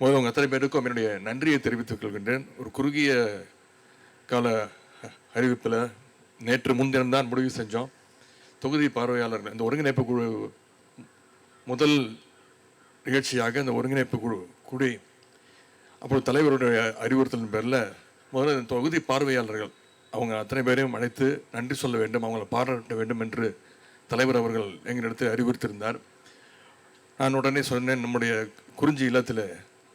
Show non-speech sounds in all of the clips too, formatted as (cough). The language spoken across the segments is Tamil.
முதல்ல உங்கள் அத்தனை பேருக்கும் என்னுடைய நன்றியை தெரிவித்துக் கொள்கின்றேன். ஒரு குறுகிய கால அறிவிப்பில் நேற்று முன்தினம் தான் முடிவு செஞ்சோம். தொகுதி பார்வையாளர்கள் இந்த ஒருங்கிணைப்பு குழு முதல் நிகழ்ச்சியாக இந்த ஒருங்கிணைப்பு குழு கூடி அப்புறம் தலைவருடைய அறிவுறுத்தலின் பேரில் முதல்ல இந்த தொகுதி பார்வையாளர்கள் அவங்க அத்தனை பேரையும் அழைத்து நன்றி சொல்ல வேண்டும் அவங்களை பாராட்ட வேண்டும் என்று தலைவர் அவர்கள் எங்களிடத்தில் அறிவுறுத்தியிருந்தார். நான் உடனே சொன்னேன் நம்முடைய குறிஞ்சி இல்லத்தில்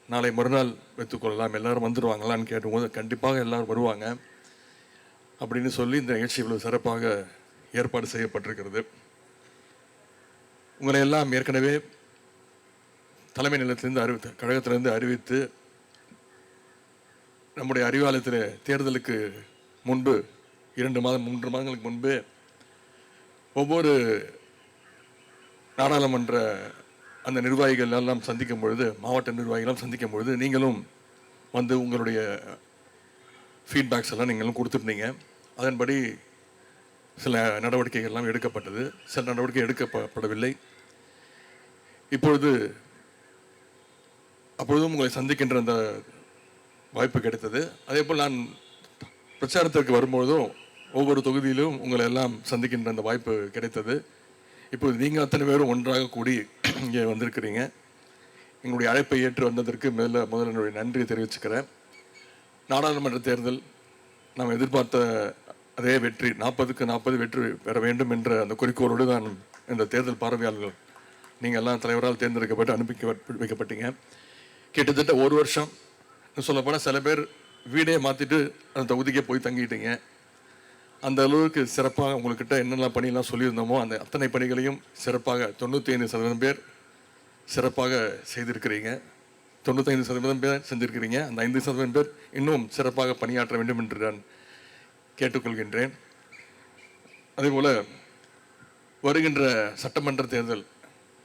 நாளை மறுநாள் வைத்துக்கொள்ளலாம். எல்லாரும் வந்துடுவாங்களான்னு கேட்டும்போது கண்டிப்பாக எல்லாரும் வருவாங்க. அப்படின்னு சொல்லி இந்த நிகழ்ச்சி இவ்வளவு சிறப்பாக ஏற்பாடு செய்யப்பட்டிருக்கிறது. உங்களை எல்லாம் ஏற்கனவே தலைமை நிலத்திலிருந்து அறிவித்து கழகத்திலிருந்து அறிவித்து நம்முடைய அறிவாலயத்தில் தேர்தலுக்கு முன்பு இரண்டு மாதம் மூன்று மாதங்களுக்கு முன்பு ஒவ்வொரு நாடாளுமன்ற அந்த நிர்வாகிகள் எல்லாம் சந்திக்கும் பொழுது மாவட்ட நிர்வாகிகளும் சந்திக்கும் பொழுது நீங்களும் வந்து உங்களுடைய ஃபீட்பேக்ஸ் எல்லாம் நீங்களும் கொடுத்துருந்தீங்க. அதன்படி சில நடவடிக்கைகள்லாம் எடுக்கப்பட்டது. சில நடவடிக்கை எடுக்கப்படவில்லை. இப்பொழுது அப்பொழுதும் உங்களை சந்திக்கின்ற அந்த வாய்ப்பு கிடைத்தது. அதே போல் நான் பிரச்சாரத்திற்கு வரும்பொழுதும் ஒவ்வொரு தொகுதியிலும் உங்களை எல்லாம் சந்திக்கின்ற அந்த வாய்ப்பு கிடைத்தது. இப்போ நீங்கள் அத்தனை பேரும் ஒன்றாக கூடி (clears throat) இங்கே வந்திருக்கிறீங்க. எங்களுடைய அழைப்பை ஏற்று வந்ததற்கு முதல்ல முதல்ல என்னுடைய நன்றியை தெரிவிச்சுக்கிறேன். நாடாளுமன்ற தேர்தல் நாம் எதிர்பார்த்த அதே வெற்றி நாற்பதுக்கு நாற்பது வெற்றி பெற வேண்டும் என்ற அந்த குறிக்கோளோடு தான் இந்த தேர்தல் பார்வையாளர்கள் நீங்கள் எல்லாம் தலைவரால் தேர்ந்தெடுக்கப்பட்டு அனுப்பி வைக்கப்பட்டீங்க. கிட்டத்தட்ட ஒரு வருஷம் சொல்லப்போனால் சில பேர் வீடே மாற்றிட்டு அந்த தொகுதிக்கே போய் தங்கிட்டீங்க. அந்த அளவுக்கு சிறப்பாக உங்கள்கிட்ட என்னென்ன பணியெல்லாம் சொல்லியிருந்தோமோ அந்த அத்தனை பணிகளையும் சிறப்பாக தொண்ணூற்றி ஐந்து சதவீதம் பேர் சிறப்பாக செய்திருக்கிறீங்க. தொண்ணூத்தைந்து சதவீதம் பேர் செஞ்சுருக்கிறீங்க. அந்த ஐந்து சதவீதம் பேர் இன்னும் சிறப்பாக பணியாற்ற வேண்டும் என்று நான் கேட்டுக்கொள்கின்றேன். அதேபோல் வருகின்ற சட்டமன்ற தேர்தல்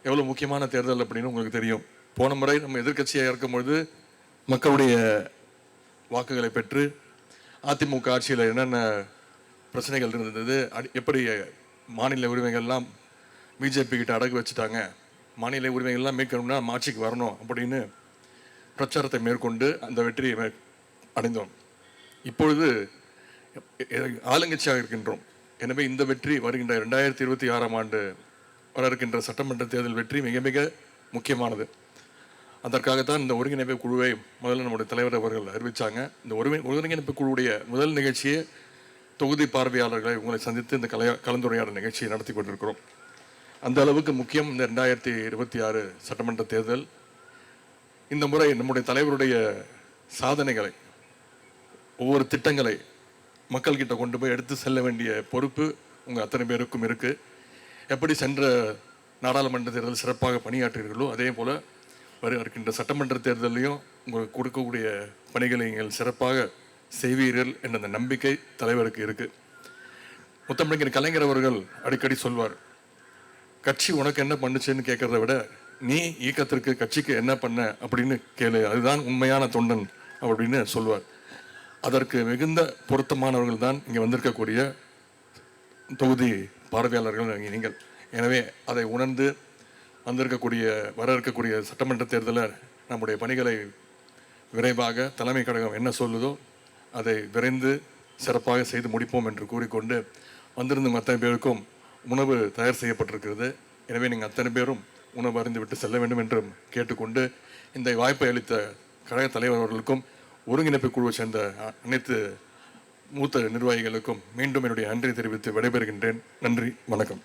எவ்வளோ முக்கியமான தேர்தல் அப்படின்னு உங்களுக்கு தெரியும். போன முறை நம்ம எதிர்க்கட்சியாக இருக்கும்பொழுது மக்களுடைய வாக்குகளை பெற்று அதிமுக ஆட்சியில் என்னென்ன பிரச்சனைகள் இருந்தது. அடி- எப்படி மாநில உரிமைகள்லாம் பிஜேபி கிட்ட அடகு வச்சுட்டாங்க? மாநில உரிமைகள்லாம் மீட்கணும்னா மாட்சிக்கு ஆட்சிக்கு வரணும் அப்படின்னு பிரச்சாரத்தை மேற்கொண்டு அந்த வெற்றியை அடைந்தோம். இப்பொழுது ஆளுங்கட்சியாக இருக்கின்றோம். எனவே இந்த வெற்றி வருகின்ற ரெண்டாயிரத்தி இருபத்தி ஆறாம் ஆண்டு வர இருக்கின்ற சட்டமன்ற தேர்தல் வெற்றி மிக மிக முக்கியமானது. அதற்காகத்தான் இந்த ஒருங்கிணைப்பு குழுவை முதல்ல நம்முடைய தலைவர் அவர்கள் அறிவித்தாங்க இந்த ஒருங்கிணைப்பு குழுவுடைய முதல் நிகழ்ச்சியை தொகுதி பார்வையாளர்களை உங்களை சந்தித்து இந்த கலைய கலந்துரையாடல் நிகழ்ச்சியை நடத்தி கொண்டிருக்கிறோம். அந்த அளவுக்கு முக்கியம் இந்த ரெண்டாயிரத்தி இருபத்தி ஆறு சட்டமன்ற தேர்தல். இந்த முறை நம்முடைய தலைவருடைய சாதனைகளை ஒவ்வொரு திட்டங்களை மக்கள்கிட்ட கொண்டு போய் எடுத்து செல்ல வேண்டிய பொறுப்பு உங்கள் அத்தனை பேருக்கும் இருக்குது எப்படி சென்ற நாடாளுமன்ற தேர்தல் சிறப்பாக பணியாற்றுகிறீர்களோ அதே போல் வர இருக்கின்ற சட்டமன்ற தேர்தலையும் உங்களுக்கு கொடுக்கக்கூடிய பணிகளை நீங்கள் சிறப்பாக செய்வீர்கள் என்ற அந்த நம்பிக்கை தலைவருக்கு இருக்குது முத்தமிழர் கலைஞர் அவர்கள் அடிக்கடி சொல்வார் கட்சி உனக்கு என்ன பண்ணுச்சுன்னு கேட்குறத விட நீ இயக்கத்திற்கு கட்சிக்கு என்ன பண்ண? அப்படின்னு கேளு அதுதான் உண்மையான தொண்டன் அப்படின்னு சொல்வார். அதற்கு மிகுந்த பொருத்தமானவர்கள் தான் இங்கே வந்திருக்கக்கூடிய தொகுதி பார்வையாளர்கள் நீங்கள். எனவே அதை உணர்ந்து வந்திருக்கக்கூடிய வர இருக்கக்கூடிய சட்டமன்ற தேர்தலில் நம்முடைய பணிகளை விரைவாக தலைமை கழகம் என்ன சொல்லுதோ அதை விரைந்து சிறப்பாக செய்து முடிப்போம் என்று கூறிக்கொண்டு வந்திருந்த அத்தனை பேருக்கும் உணவு தயார் செய்யப்பட்டிருக்கிறது. எனவே நீங்கள் அத்தனை பேரும் உணவு அறிந்துவிட்டு செல்ல வேண்டும் என்றும் கேட்டுக்கொண்டு இந்த வாய்ப்பை அளித்த கழக தலைவர் அவர்களுக்கும் ஒருங்கிணைப்பு குழுவை சேர்ந்த அனைத்து மூத்த நிர்வாகிகளுக்கும் மீண்டும் என்னுடைய நன்றி தெரிவித்து விடைபெறுகின்றேன். நன்றி வணக்கம்.